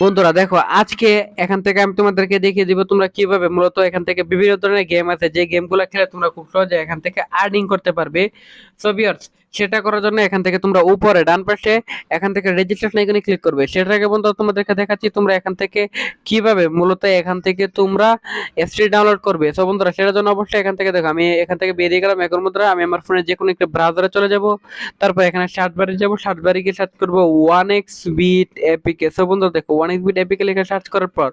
বন্ধুরা, দেখো, আজকে এখান থেকে আমি তোমাদেরকে দেখিয়ে দিব তোমরা কীভাবে মূলত এখান থেকে বিভিন্ন ধরনের গেম আছে। যে গেমগুলো খেলে তোমরা খুব সহজে এখান থেকে আর্নিং করতে পারবে। সো সেটা করার জন্য এখান থেকে তোমরা উপরে, ডান পাশে, এখান থেকে রেজিস্ট্রেশন এখানে ক্লিক করবে। সেটাকে বন্ধু তোমাদেরকে দেখাচ্ছি তোমরা এখান থেকে কীভাবে মূলত এখান থেকে তোমরা এসটি ডাউনলোড করবে। সো বন্ধুরা, সেটার জন্য অবশ্যই এখান থেকে দেখো, আমি এখান থেকে বেরিয়ে গেলাম। এখন বন্ধুরা, আমি আমার ফোনে যে কোনো একটা ব্রাউজারে চলে যাব। তারপর এখানে সার্চ বারে যাব। সার্চ বারে গিয়ে সার্চ করব one X bet APK so বন্ধুরা, দেখো ওয়ান এক্স ভিড এপিকে লেখা সার্চ করার পর,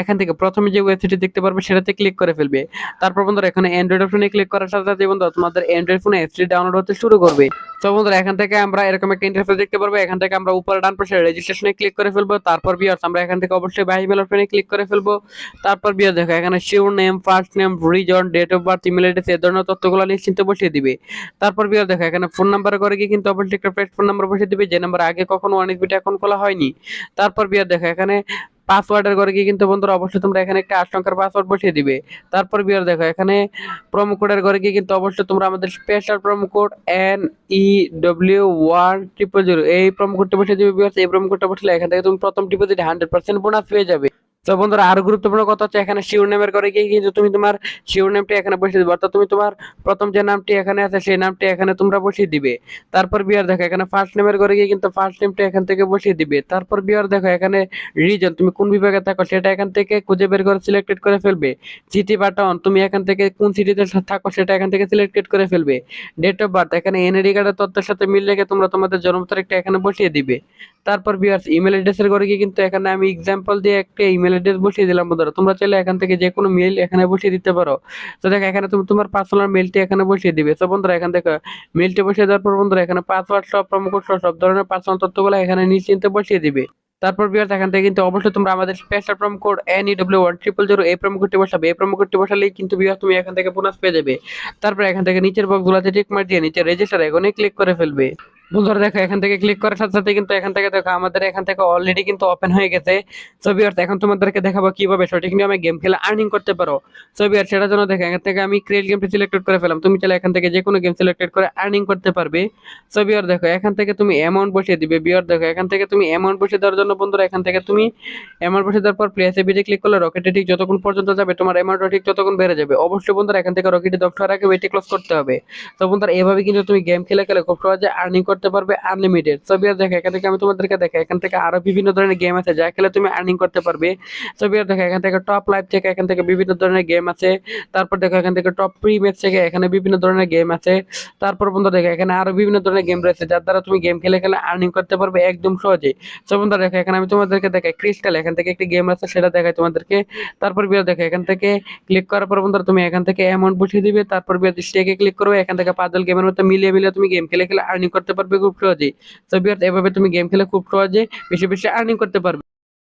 এখান থেকে প্রথমে যে ওয়েবসাইটটি দেখতে পারবে সেটাতে ক্লিক করে ফেলবে। তারপর বন্ধুরা, এখানে অ্যান্ড্রয়েড অপশনে ক্লিক করার সাথে সাথে বন্ধুরা, তোমাদের অ্যান্ড্রয়েড ফোনে এসটি ডাউনলোড হতে শুরু করবে। তো বন্ধুরা, এখান থেকে আমরা এরকম একটা ইন্টারফেস দেখতে পারব। এখান থেকে আমরা উপরে ডান পাশে রেজিস্ট্রেশনে ক্লিক করে ফেলব। তারপর বিয়ার্স আমরা এখান থেকে অবশ্যই বাই ইমেল অপশনে ক্লিক করে ফেলব। তারপর বিয়ার দেখো, এখানে surname first name reason date of birth email address এই ধরনের তথ্যগুলো নিশ্চিন্ত বসিয়ে দিবে। তারপর বিয়ার দেখো, এখানে ফোন নাম্বার করে গিয়ে কিন্তু অবশ্যই একটা ফ্রেশ ফোন নাম্বার বসিয়ে দিবে। যে নাম্বার আগে কখনো ওয়ান বিটা এখন খোলা হয়নি। তারপর বিয়ার দেখো, এখানে পাসওয়ার্ডের ঘরে গিয়ে কিন্তু, বন্ধুরা, অবশ্যই তোমরা এখানে একটা সংখ্যার পাসওয়ার্ড বসিয়ে দিবে। তারপর বিয়ার দেখো, এখানে প্রোমো কোডের ঘরে গিয়ে কিন্তু অবশ্যই তোমরা আমাদের special promo code N E W one triple zero এই প্রোমো কোডটা বসিয়ে দিবে বিয়ার্স এই প্রোমো কোডটা বসলে এখান থেকে তুমি প্রথম ডিপোজিট হান্ড্রেড পার্সেন্ট বোনাস পেয়ে যাবে। তো বন্ধুরা, আরও গুরুত্বপূর্ণ কথা হচ্ছে এখানে শিওর নেমের করে গিয়ে কিন্তু তুমি তোমার শিওর নেমটি এখানে বসিয়ে দিবে। অর্থাৎ তুমি তোমার প্রথম যে নামটি এখানে আছে, সেই নামটি এখানে তোমরা বসিয়ে দিবে। তারপর বিয়ার দেখো, এখানে ফার্স্ট নেমের করে গিয়ে কিন্তু ফার্স্ট নেমটা এখান থেকে বসিয়ে দিবে। তারপর বিয়ার দেখো, এখানে রিজন তুমি কোন বিভাগে থাকো, সেটা এখান থেকে খুঁজে বের করে সিলেক্টেড করে ফেলবে। সিটি বাটন তুমি এখান থেকে কোন সিটিতে থাকো, সেটা এখান থেকে সিলেক্টেড করে ফেলবে। ডেট অফ বার্থ এখানে এনআইডি কার্ডের তথ্যের সাথে মিল রেখে তোমরা তোমাদের জন্ম তারিখটা এখানে বসিয়ে দিবে। তারপর বিয়ার্স ইমেল অ্যাড্রেসের করে গিয়ে কিন্তু এখানে আমি এক্সাম্পল দিয়ে একটা ইমেল অ্যাড্রেস বসিয়ে দিলাম বন্ধুরা। তোমরা চাইলে এখান থেকে যে কোনো মেল এখানে বসিয়ে দিতে পারো। তো দেখো, এখানে তুমি তোমার পার্সোনাল মেলটি এখানে বসিয়ে দিবে। তো বন্ধুরা, এখান থেকে মেলটি বসিয়ে দেওয়ার পর বন্ধুরা, এখানে পাসওয়ার্ড সব প্রমোট সহ, সব ধরনের পার্সোনাল তথ্যগুলো এখানে নিশ্চিন্তে বসিয়ে দিবে। তারপর বিয়ার্স এখান থেকে কিন্তু অবশ্যই তোমরা আমাদের special promo code N E W one triple zero এই প্রোমো কোডটি বসাবে। এই প্রোমো কোডটি বসালেই কিন্তু বিয়ার্স তুমি এখান থেকে বোনাস পেয়ে যাবে। তারপর এখান থেকে নিচের বক্সগুলোতে টিক মার দিয়ে নিচে রেজিস্টার এখানে ক্লিক করে ফেলবে। বন্ধুরা দেখো, এখান থেকে ক্লিক করার সাথে সাথে কিন্তু এখান থেকে দেখো, আমাদের এখান থেকে অলরেডি কিন্তু ওপেন হয়ে গেছে। সো বিয়ার্স এখন তোমাদেরকে দেখাবো কীভাবে সঠিক নিয়মে গেম খেলে আর্নিং করতে পারো। সো বিয়ার সেটার জন্য দেখো, এখান থেকে আমি ক্রিয়েট গেমটি সিলেক্টেড করে ফেলাম তুমি চাইলে এখান থেকে যে কোনো গেম সিলেক্টেড করে আর্নিং করতে পারবে। সো বিয়ার দেখো, এখান থেকে তুমি অ্যামাউন্ট বসিয়ে দিবে। বিয়ার দেখো, এখান থেকে তুমি অ্যামাউন্ট বসিয়ে দেওয়ার জন্য বন্ধুরা, এখান থেকে তুমি অ্যামাউন্ট বসিয়ে দেওয়ার পর প্লেসে বিটে ক্লিক করলে রকেটে ঠিক যতক্ষণ পর্যন্ত যাবে, তোমার অ্যামাউন্ট ঠিক ততক্ষণ বেড়ে যাবে। অবশ্যই বন্ধুরা, এখান থেকে রকেটে দক্ষ আগে ওয়েটে ক্লোজ করতে হবে। তো বন্ধুরা, এভাবে কিন্তু তুমি গেম খেলে খেলে খুব সহজে আর্নিং করতে পারবে আনলিমিটেড সো বিয়ার দেখো, এখান থেকে আমি তোমাদেরকে দেখো, এখান থেকে আরও বিভিন্ন ধরনের গেম আছে, যা খেলে তুমি আর্নিং করতে পারবে। সো বিয়ার দেখো, এখান থেকে টপ লাইভ থেকে এখান থেকে বিভিন্ন ধরনের গেম আছে। তারপর দেখো, এখান থেকে টপ প্রি ম্যাচ থেকে এখানে বিভিন্ন ধরনের গেম আছে। তারপর বন্ধু দেখো, এখানে আরও বিভিন্ন ধরনের গেম রয়েছে, যার দ্বারা তুমি গেম খেলে খেলে আর্নিং করতে পারবে একদম সহজে। সো বন্ধু দেখো, এখানে আমি তোমাদেরকে দেখাই ক্রিস্টাল এখান থেকে একটি গেম আছে, সেটা দেখাই তোমাদেরকে। তারপর বিয়ার দেখো, এখান থেকে ক্লিক করার পর বন্ধুরা, তুমি এখান থেকে অ্যামাউন্ট বসিয়ে দিবে। তারপর বিয়ার স্টেকে ক্লিক করবে, এখান থেকে পাজল গেমের মতো মিলিয়ে মিলিয়ে তুমি গেম খেলে খেলে আর্নিং করতে পারবে। খুব সহজেই। তো এভাবে তুমি গেম খেলে খুব সহজে বেশি বেশি আর্নিং করতে পারবে।